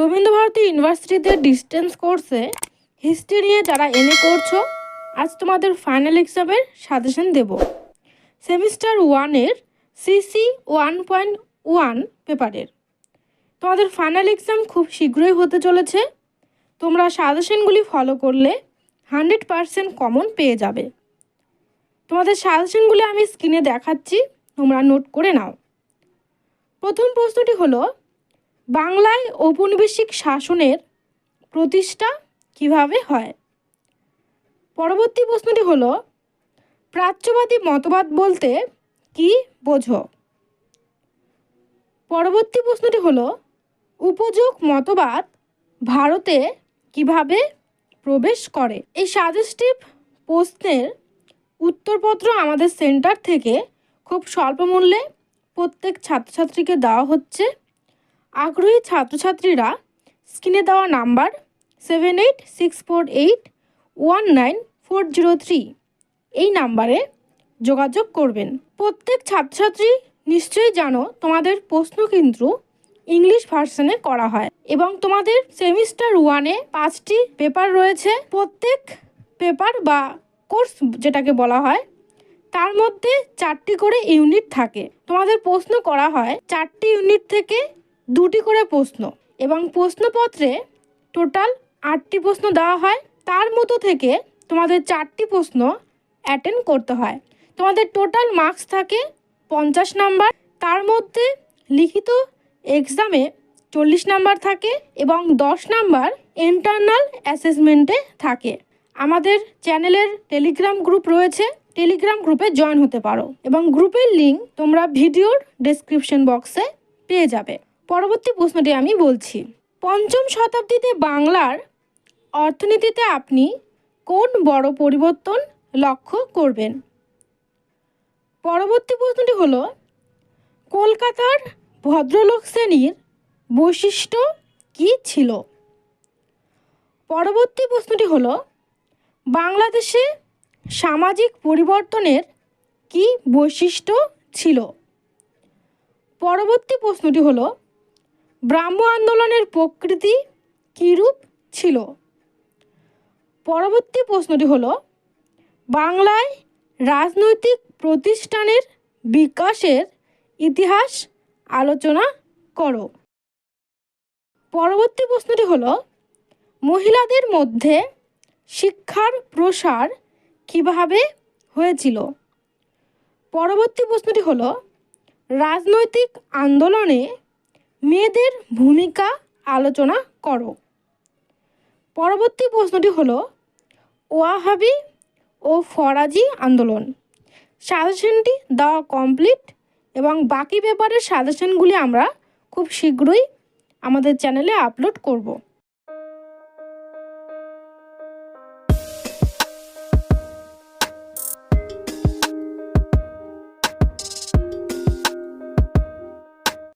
রবীন্দ্রভারতী ইউনিভার্সিটিতে ডিস্টেন্স কোর্সে হিস্ট্রি নিয়ে যারা এমএ করছ, আজ তোমাদের ফাইনাল এক্সামের সাজেশন দেব। সেমিস্টার ওয়ানের সিসি ওয়ান পয়েন্ট ওয়ান পেপারের তোমাদের ফাইনাল এক্সাম খুব শীঘ্রই হতে চলেছে। তোমরা সাজেশনগুলি ফলো করলে হান্ড্রেড পারসেন্ট কমন পেয়ে যাবে। তোমাদের সাজেশনগুলি আমি স্ক্রিনে দেখাচ্ছি, তোমরা নোট করে নাও। প্রথম প্রশ্নটি হলো বাংলায় ঔপনিবেশিক শাসনের প্রতিষ্ঠা কীভাবে হয়? পরবর্তী প্রশ্নটি হলো, প্রাচ্যবাদী মতবাদ বলতে কি বোঝো? পরবর্তী প্রশ্নটি হলো, উপযোগ মতবাদ ভারতে কীভাবে প্রবেশ করে? এই সাজেস্টিভ প্রশ্নের উত্তরপত্র আমাদের সেন্টার থেকে খুব স্বল্প মূল্যে প্রত্যেক ছাত্রছাত্রীকে দেওয়া হচ্ছে। আগ্রহী ছাত্রছাত্রীরা স্ক্রিনে দেওয়া number seven eight six four eight one nine four zero three. এই নাম্বারে যোগাযোগ করবেন। প্রত্যেক ছাত্রছাত্রী নিশ্চয়ই জানো তোমাদের প্রশ্ন কিন্তু ইংলিশ ভার্সনে করা হয় এবং তোমাদের সেমিস্টার ওয়ানে পাঁচটি পেপার রয়েছে। প্রত্যেক পেপার বা কোর্স যেটাকে বলা হয়, তার মধ্যে চারটি করে ইউনিট থাকে। তোমাদের প্রশ্ন করা হয়, চারটি ইউনিট থেকে দুটি করে প্রশ্ন এবং প্রশ্নপত্রে টোটাল আটটি প্রশ্ন দেওয়া হয়। তার মতো থেকে তোমাদের চারটি প্রশ্ন অ্যাটেন্ড করতে হয়। তোমাদের টোটাল মার্কস থাকে পঞ্চাশ নাম্বার তার মধ্যে লিখিত এক্সামে চল্লিশ নাম্বার থাকে এবং দশ নাম্বার ইন্টারনাল অ্যাসেসমেন্টে থাকে। আমাদের চ্যানেলের টেলিগ্রাম গ্রুপ রয়েছে। টেলিগ্রাম গ্রুপে জয়েন হতে পারো এবং গ্রুপের লিঙ্ক তোমরা ভিডিওর ডেসক্রিপশন বক্সে পেয়ে যাবে। পরবর্তী প্রশ্নটি আমি বলছি। পঞ্চম শতাব্দীতে বাংলার অর্থনীতিতে আপনি কোন বড় পরিবর্তন লক্ষ্য করবেন? পরবর্তী প্রশ্নটি হলো, কলকাতার ভদ্রলোক শ্রেণির বৈশিষ্ট্য কী ছিল? পরবর্তী প্রশ্নটি হলো, বাংলাদেশে সামাজিক পরিবর্তনের কী বৈশিষ্ট্য ছিল? পরবর্তী প্রশ্নটি হলো ব্রাহ্ম আন্দোলনের প্রকৃতি কীরূপ ছিল? পরবর্তী প্রশ্নটি হলো, বাংলায় রাজনৈতিক প্রতিষ্ঠানের বিকাশের ইতিহাস আলোচনা করো। পরবর্তী প্রশ্নটি হলো, মহিলাদের মধ্যে শিক্ষার প্রসার কীভাবে হয়েছিল? পরবর্তী প্রশ্নটি হল, রাজনৈতিক আন্দোলনে মেয়েদের ভূমিকা আলোচনা করো। পরবর্তী প্রশ্নটি হলো, ওয়াহাবি ও ফরাজি আন্দোলন। সাজেশনটি দেওয়া কমপ্লিট এবং বাকি পেপারের সাজেশনগুলি আমরা খুব শীঘ্রই আমাদের চ্যানেলে আপলোড করব।